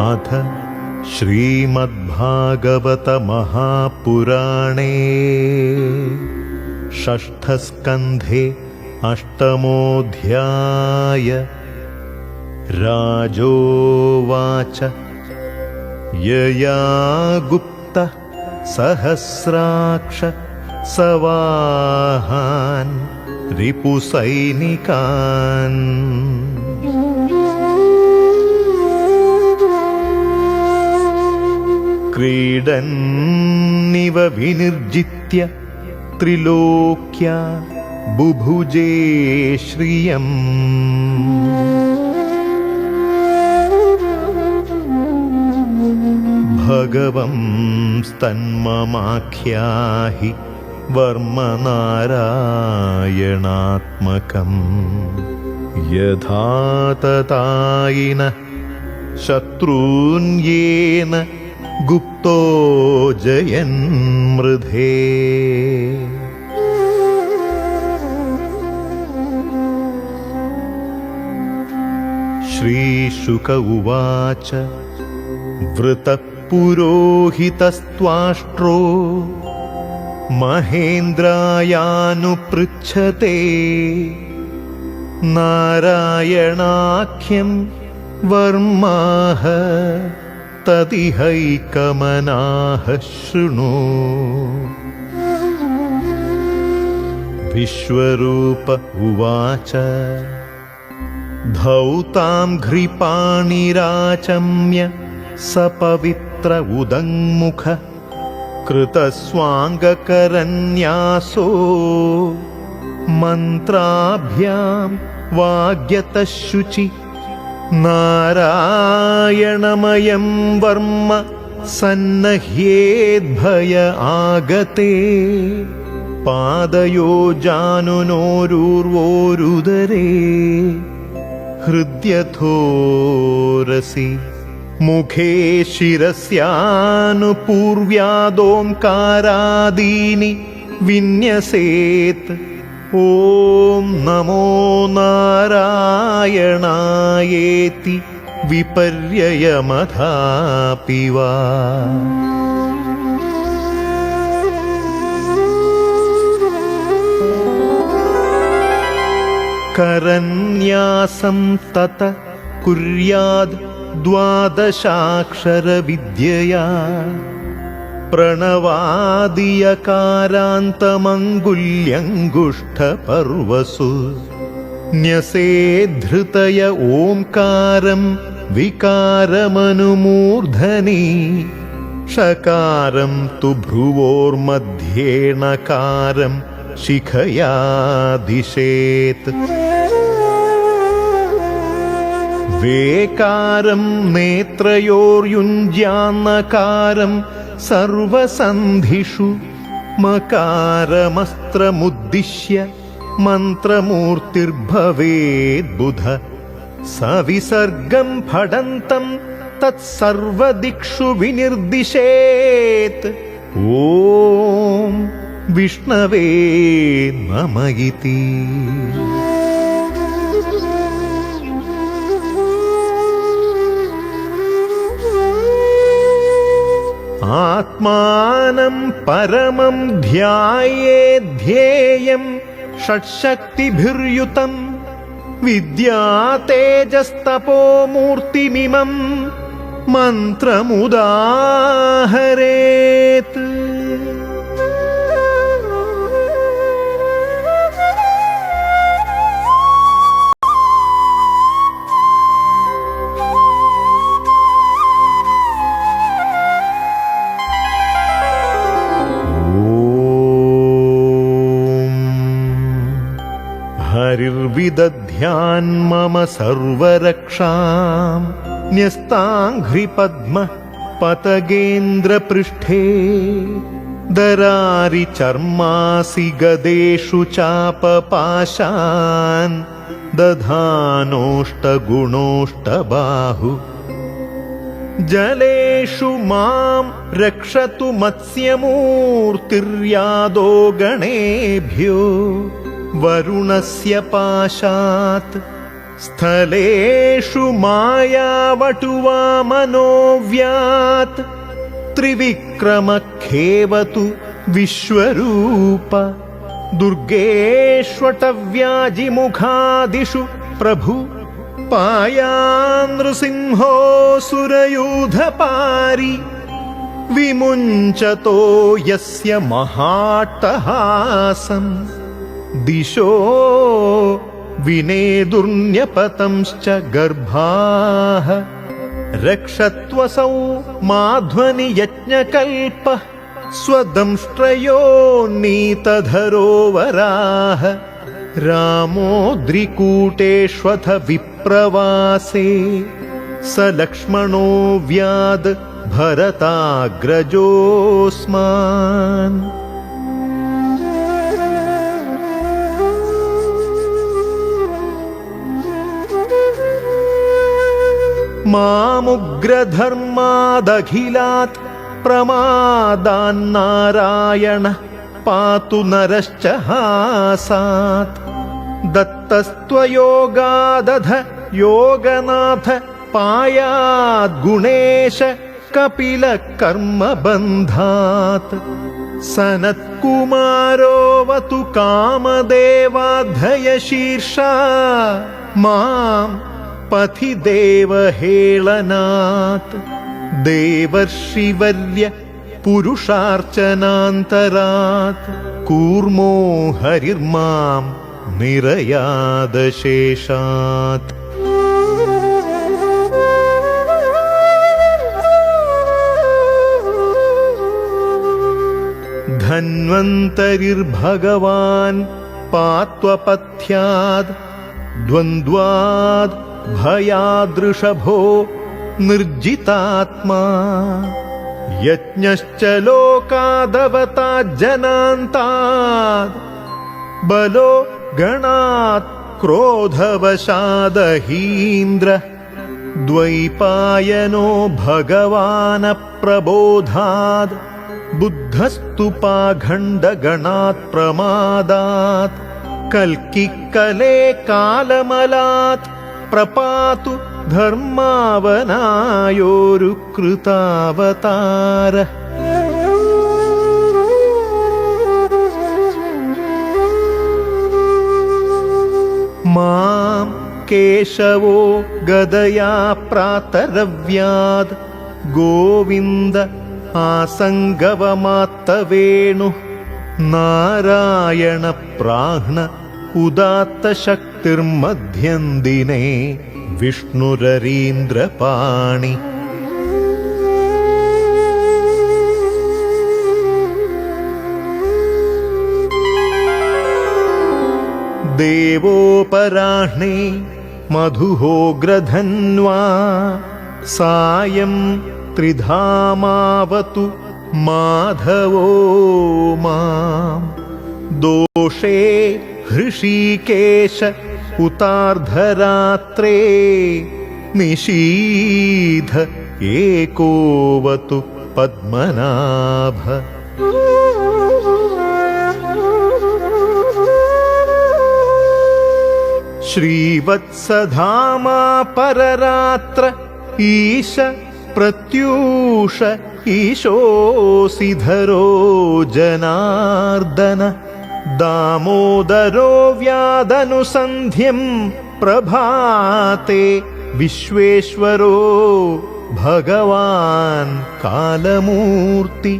अथ श्रीमद्भागवतमहापुराणे षष्ठस्कन्धे अष्टमोऽध्याय राजोवाच। यया गुप्तः सहस्राक्ष सवाहान् रिपुसैनिकान् क्रीडन्निव विनिर्जित्य त्रिलोक्या बुभुजे श्रियम् भगवंस्तन्ममाख्याहि वर्मनारायणात्मकम् यथा ततायिनः शत्रून्येन गुप्तो जयन्मृधे श्रीशुक उवाच वृतः पुरोहितस्त्वाष्ट्रो महेन्द्रायानुपृच्छते नारायणाख्यं वर्माः तदिहैकमनाः शृणु। विश्वरूप उवाच धौतां घ्रिपाणिराचम्य सपवित्र उदङ्मुख कृतस्वाङ्गकरन्यासो मन्त्राभ्यां वाग्यतः നാരായണമയം വർമ്മ സന്നഹ്യേദ്ഭയ ആഗത്തെ പാദയോ ജാനുനോരൂർവോരുദരേ. ഹൃദ്യഥോരസി മുഖേ ശിരസ്യാനുപൂർവ്യാദോംകാരാദീനി വിന്യസേത്. ॐ नमो नारायणायेति विपर्ययमथापि वा करन्यासं तत कुर्याद् द्वादशाक्षरविद्यया प्रणवादियकारान्तमङ्गुल्यङ्गुष्ठपर्वसु न्यसेद्धृतय ओङ्कारं विकारमनुमूर्धनि षकारं तु भ्रुवोर्मध्येणकारं शिखया दिशेत् वेकारं नेत्रयोर्युञ्ज्यान्नकारं सर्वसन्धिषु मकारमस्त्रमुद्दिश्य मन्त्रमूर्तिर्भवेद्बुध सविसर्गं फडन्तं तत्सर्वदिक्षु विनिर्दिशेत् ॐ विष्णवे नम इति आत्मानं परमं ध्यायेध्येयं षट्शक्तिभिर्युतं विद्यातेजस्तपोमूर्तिमिमं मन्त्रमुदाहरेत् हरिर्विदध्यान्मम सर्वरक्षां न्यस्ताङ्घ्रिपद्म पतगेन्द्रपृष्ठे दरारिचर्मासि गदेषु चापपाशान् दधानोष्टगुणोष्टबाहु। जलेषु मां रक्षतु मत्स्यमूर्तिर्यादो गणेभ्यो वरुणस्य पाशात्। स्थलेषु मायावटुवामनोव्यात्। त्रिविक्रमखेवतु विश्वरूप। दुर्गेष्वटव्याजिमुखादिषु प्रभु। पायानृसिंहोऽसुरयूधपारि विमुञ्चतो यस्य महाट्टहासम् दिशो विनेदुर्न्यपतंश्च गर्भाः। रक्षत्वसौ माध्वनियज्ञकल्पः स्वदंष्ट्रयो नीतधरो वराः रामोद्रिकूटेष्वथ विप्रवासे स लक्ष्मणो व्याद् भरताग्रजोऽस्मान् मामुग्रधर्मादखिलात् प्रमादान्नारायणः पातु नरश्च हासात्। दत्तस्त्वयोगादध योगनाथ पायाद्गुणेश कपिलकर्मबन्धात्। सनत्कुमारोऽवतु कामदेवाधयशीर्षा माम् पथि देवहेळनात् देवर्षिवर्य पुरुषार्चनान्तरात् कूर्मो हरिर्मां निरयादशेषात् धन्वन्तरिर्भगवान् पात्वपथ्याद् द्वन्द्वाद् भयादृषभो निर्जितात्मा। यज्ञश्च लोकादवताज्जनान्ताद् बलो गणात् क्रोधवशादहीन्द्र। द्वैपायनो भगवानप्रबोधाद् बुद्धस्तु पाखण्डगणात् प्रमादात्। कल्किकले कालमलात् പ്രപാതു ധർമാവനായോരു കൃതാവതാര. മാം കേശവോ ഗതയാ പ്രാതരവ്യാത് ഗോവിന്ദ ആസംഗവമാത്ത വേണു നാരായണ പ്രാഹ്ണ उदात्तशक्तिर्मध्यं दिने विष्णुररीन्द्रपाणि देवोपराह्णे मधुहोग्रधन्वा सायं त्रिधामावतु माधवो माम् दोषे हृषीकेश उतार्धरात्रे निशीध एकोवतु पद्मनाभ। श्रीवत्सधामा पररात्र ईश प्रत्यूष ईशोऽसिधरो जनार्दन दामोदरो व्यादनुसन्ध्यम् प्रभाते विश्वेश्वरो भगवान् कालमूर्ति।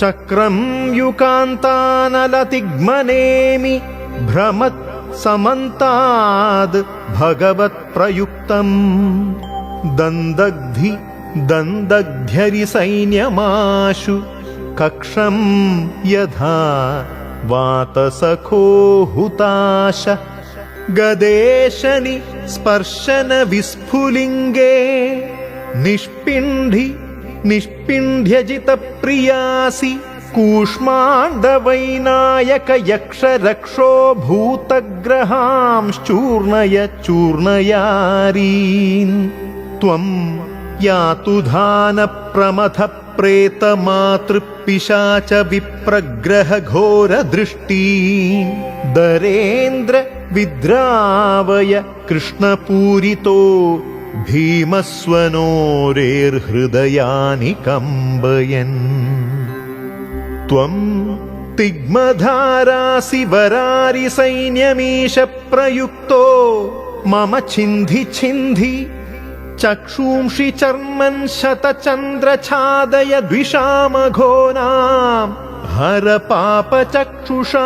चक्रं युकान्तानलतिग्मनेमि भ्रमत् समन्ताद् भगवत्प्रयुक्तम् दन्दग्धि दन्दग्ध्यरिसैन्यमाशु कक्षं यथा वातसखो हुताश गदेशनि स्पर्शन विस्फुलिङ्गे निष्पिण्ढि निष्पिण्ढ्यजितप्रियासि कूष्माण्डवैनायक यक्षरक्षो भूतग्रहांश्चूर्णय चूर्णयारीन्। त्वं यातु പ്രേതമാതൃപ്പിശാച വിപ്രഗ്രഹഘോരദൃഷ്ടി ദരേന്ദ്ര വിദ്രാവയ കൃഷ്ണപൂരിതോ ഭീമസ്വനോരേർഹൃദയാനി കമ്പയൻ. ത്വം തിഗ്മധാരാസി വരാരി സൈന്യമീശ പ്രയുക്തോ മമ ചിന്ധി ചിന്ധി चक्षूंषि चर्मन् शतचन्द्रछादय द्विषामघोनाम् हर पापचक्षुषाम्